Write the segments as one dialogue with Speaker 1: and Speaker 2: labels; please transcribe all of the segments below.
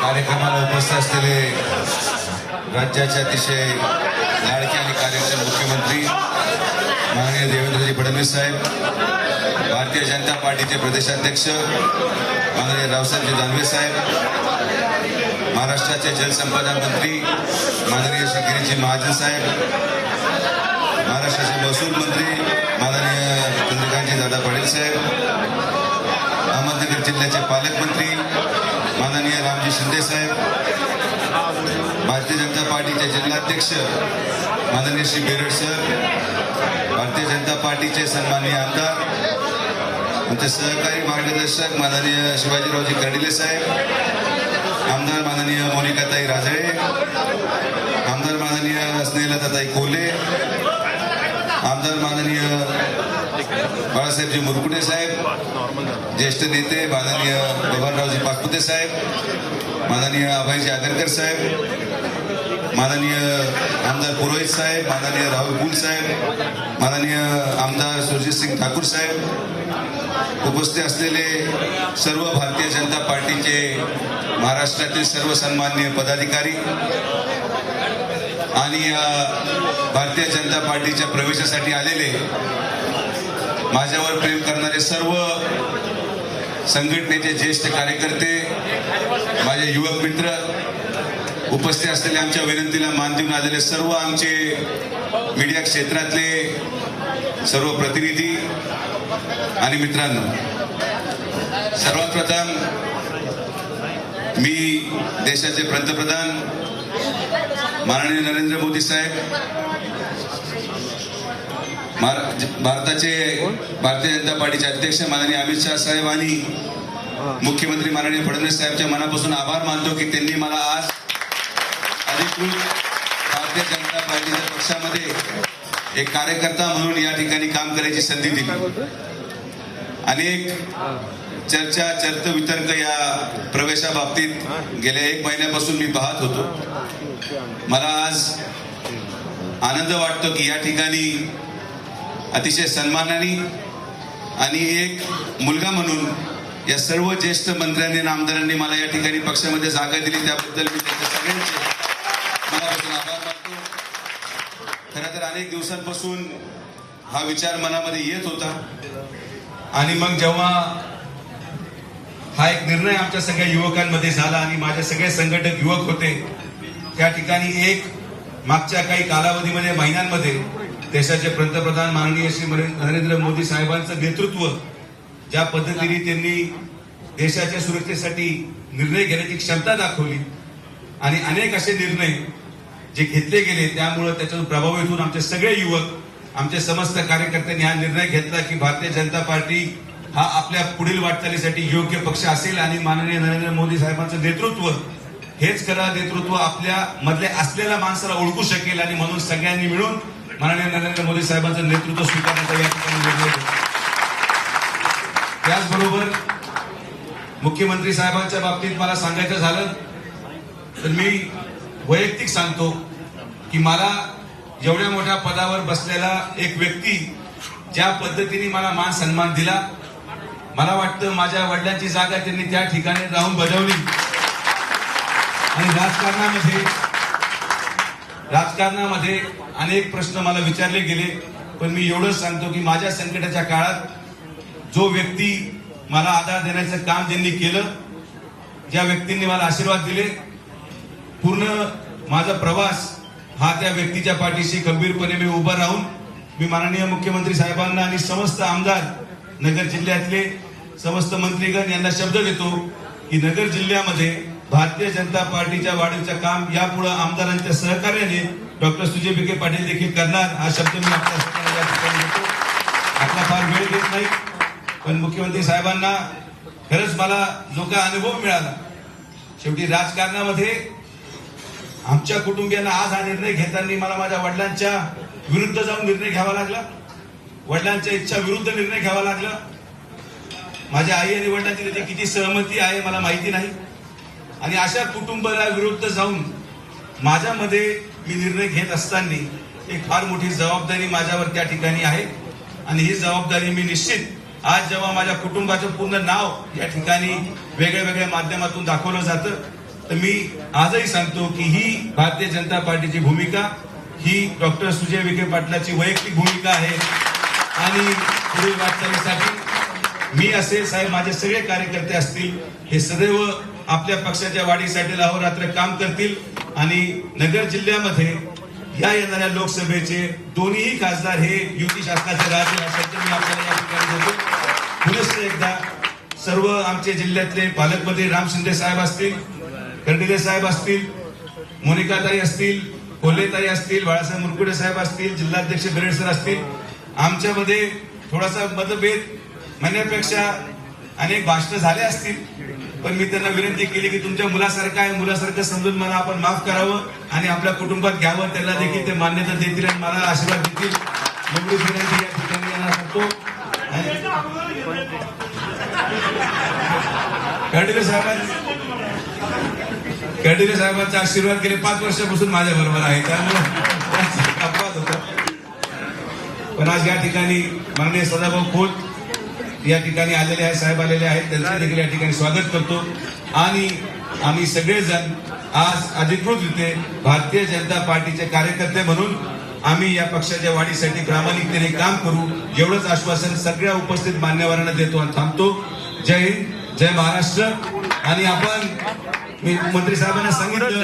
Speaker 1: कार्यक्रमाला उपस्थित असलेले राज्याचे अतिशय लाडके आणि कार्यक्षम मुख्यमंत्री माननीय देवेंद्रजी फडणवीस साहेब भारतीय जनता पार्टीचे प्रदेशाध्यक्ष माननीय रावसाहेबजी दानवे साहेब महाराष्ट्राचे जलसंपदा मंत्री माननीय श्री गिरीजी महाजन साहेब पाटील साहेब अहमदनगर जिल्ह्याचे पालकमंत्री माननीय रामजी शिंदे साहेब भारतीय जनता पार्टीचे जिल्हाध्यक्ष माननीय श्री बेरड सर भारतीय जनता पार्टीचे सन्माननीय आमदार आमचे सहकारी मार्गदर्शक माननीय शिवाजीरावजी कर्डिले साहेब आमदार माननीय मोनिकाताई राजळे आमदार माननीय स्नेहलताताई कोले आमदार माननीय बाळासाहेबजी मुरकुटे साहेब ज्येष्ठ नेते माननीय बबनरावजी पाकपुते साहेब माननीय अभयजी आगरकर साहेब माननीय आमदार पुरोहित साहेब माननीय राहुल कुल साहेब माननीय आमदार सुरजित सिंग ठाकूर साहेब उपस्थित असलेले सर्व भारतीय जनता पार्टीचे महाराष्ट्रातील सर्व सन्मान्य पदाधिकारी आणि भारतीय जनता पार्टीच्या प्रवेशासाठी आलेले माझ्यावर प्रेम करणारे सर्व संघटनेचे ज्येष्ठ कार्यकर्ते माझे युवक मित्र उपस्थित असलेले आमच्या विनंतीला मान देऊन आलेले सर्व आमचे मीडिया क्षेत्रातले सर्व प्रतिनिधी आणि मित्रांनो सर्वात प्रथम मी देशाचे पंतप्रधान माननीय नरेंद्र मोदी साहेब भारताचे भारतीय जनता पार्टीचे अध्यक्ष माननीय अमित शहा साहेब आणि मुख्यमंत्री माननीय फडणवीस साहेबच्या मनापासून आभार मानतो की त्यांनी मला आज अधिकृत भारतीय जनता पार्टीच्या पक्षामध्ये एक कार्यकर्ता म्हणून या ठिकाणी काम करायची संधी दिली. अनेक चर्चा चर्च वितर्क या प्रवेशाबाबतीत गेल्या एक महिन्यापासून मी पाहत होतो. मला आज आनंद वाटतो की या ठिकाणी अतिशय सन्मानाने आणि एक मुलगा म्हणून या सर्व ज्येष्ठ मंत्र्यांनी आणि आमदारांनी मला या ठिकाणी पक्षामध्ये जागा दिली. त्याबद्दल मी त्यांच्या सगळ्यांचे मनापासून आभार मानतो. खरं तर अनेक दिवसांपासून हा विचार मनामध्ये येत होता. आणि मग जेव्हा हा एक निर्णय आमच्या सगळ्या युवकांमध्ये झाला आणि माझे सगळे संघटक युवक होते त्या ठिकाणी एक मागच्या काही कालावधीमध्ये महिन्यांमध्ये देशाचे पंतप्रधान माननीय श्री नरेंद्र मोदी साहेबांचं नेतृत्व ज्या पद्धतीने त्यांनी देशाच्या सुरक्षेसाठी निर्णय घेण्याची क्षमता दाखवली आणि अनेक असे निर्णय जे घेतले गेले त्यामुळं त्याच्यातून प्रभावित आमचे सगळे युवक आमचे समस्त कार्यकर्त्यांनी हा निर्णय घेतला की भारतीय जनता पार्टी हा आपल्या पुढील वाटचालीसाठी योग्य पक्ष असेल आणि माननीय नरेंद्र मोदी साहेबांचं नेतृत्व हेच खरं नेतृत्व आपल्या मधल्या असलेल्या माणसाला ओळखू शकेल आणि म्हणून सगळ्यांनी मिळून माननीय नरेंद्र मोदी साहेबांचं नेतृत्व स्वीकारण्याचा या ठिकाणी निर्णय त्याचबरोबर मुख्यमंत्री साहेबांच्या बाबतीत मला सांगायचं झालं तर मी वैयक्तिक सांगतो की मला एवढ्या मोठ्या पदावर बसलेला एक व्यक्ती ज्या पद्धतीने मला मान सन्मान दिला मला वाटतं माझ्या वडिलांची जागा त्यांनी त्या ठिकाणी राहून बजावली. आणि राजकारणामध्ये राजकारणामध्ये अनेक प्रश्न मला विचारले गेले पण मी एवढंच सांगतो की माझ्या संकटाच्या काळात जो व्यक्ती मला आधार देण्याचं काम ज्यांनी केलं ज्या व्यक्तींनी मला आशीर्वाद दिले पूर्ण माझा प्रवास हा त्या व्यक्तीच्या पाठीशी गंभीरपणे मी उभा राहून मी माननीय मुख्यमंत्री साहेबांना आणि समस्त आमदार नगर जिल्ह्यातले समस्त मंत्रीगण यांना शब्द देतो की नगर जिल्ह्यामध्ये भारतीय जनता पार्टीच्या वाढीचं काम यापुढे आमदारांच्या सहकार्याने डॉक्टर सुजय विखे पाटील देखील करणार. हा शब्द मी आपल्या आपला फार वेळ घेत नाही पण मुख्यमंत्री साहेबांना खरंच मला जो काय अनुभव मिळाला शेवटी राजकारणामध्ये आमच्या कुटुंबियांना आज हा निर्णय घेताना मला माझ्या वडिलांच्या विरुद्ध जाऊन निर्णय घ्यावा लागला. वडिलांच्या इच्छा विरुद्ध निर्णय घ्यावा लागला. माझ्या आई आणि वडिलांची त्याची किती सहमती आहे मला माहिती नाही. आणि अशा कुटुंबाला विरुद्ध जाऊन माझ्यामध्ये मी निर्णय घेत असताना एक फार मोठी जबाबदारी माझ्यावर त्या ठिकाणी आहे. आणि ही जबाबदारी मी निश्चित आज जेव्हा माझ्या कुटुंबाचं पूर्ण नाव या ठिकाणी वेगळ्या वेगळ्या माध्यमातून दाखवलं जातं तर मी आजही सांगतो की ही भारतीय जनता पार्टीची भूमिका ही डॉक्टर सुजय विखे पाटलाची वैयक्तिक भूमिका आहे. आणि पुढील वाटचालीसाठी मी असेल साहेब माझे सगळे कार्यकर्ते असतील हे सदैव आपल्या पक्षाच्या वाढीसाठी अहोरात्र काम करतील आणि नगर जिल्ह्यामध्ये या येणाऱ्या लोकसभेचे दोन्ही खासदार हे युती शासनाचे राहतील असल्याचे मी आपल्याला या ठिकाणी देतो. पुनश्च एकदा सर्व आमचे जिल्ह्यातले पालकमंत्री राम शिंदे साहेब असतील कर्डिले साहेब असतील मोनिकाताई असतील कोल्हेताई असतील बाळासाहेब मुरकुडे साहेब असतील जिल्हाध्यक्ष बिरेड सर असतील आमच्यामध्ये थोडासा मतभेद म्हणण्यापेक्षा अनेक भाषणं झाले असतील. पण मी त्यांना विनंती केली की तुमच्या मुलासारखं आहे मुलासारखं समजून मला आपण माफ करावं आणि आपल्या कुटुंबात घ्यावं. त्यांना देखील ते मान्यता देतील आणि मला आशीर्वाद देतील. एवढी विनंती या ठिकाणी यांना सांगतो आणि साहेबांनी कर्डिले साहेबांचा आशीर्वाद गेले पाच वर्षापासून माझ्या बरोबर आहे. त्यामुळे अपवाद होता. पण आज या ठिकाणी माननीय सदाभाऊ खोत या ठिकाणी आलेले आहेत साहेब आलेले आहेत. त्यांचं देखील या ठिकाणी स्वागत करतो. आणि आम्ही सगळेजण आज अधिकृतरित्या भारतीय जनता पार्टीचे कार्यकर्ते म्हणून आम्ही या पक्षाच्या वाढीसाठी प्रामाणिकतेने काम करू एवढंच आश्वासन सगळ्या उपस्थित मान्यवरांना देतो आणि थांबतो. जय हिंद जय महाराष्ट्र. आणि आपण मी मंत्री साहेबांना सांगितलं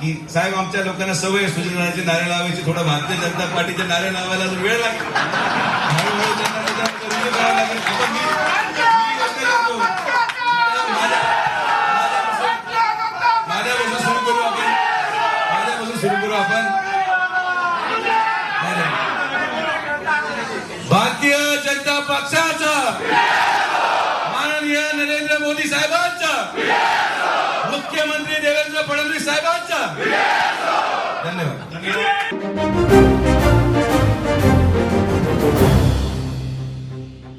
Speaker 1: की साहेब आमच्या लोकांना सवय सुजनाचे नारे लावायची थोडा भारतीय जनता पार्टीचे नारे लावायला वेळ लागेल. भारतीय जनता पक्षाचा माननीय नरेंद्र मोदी साहेबांचा मुख्यमंत्री देवेंद्र फडणवीस साहेबांचा. धन्यवाद.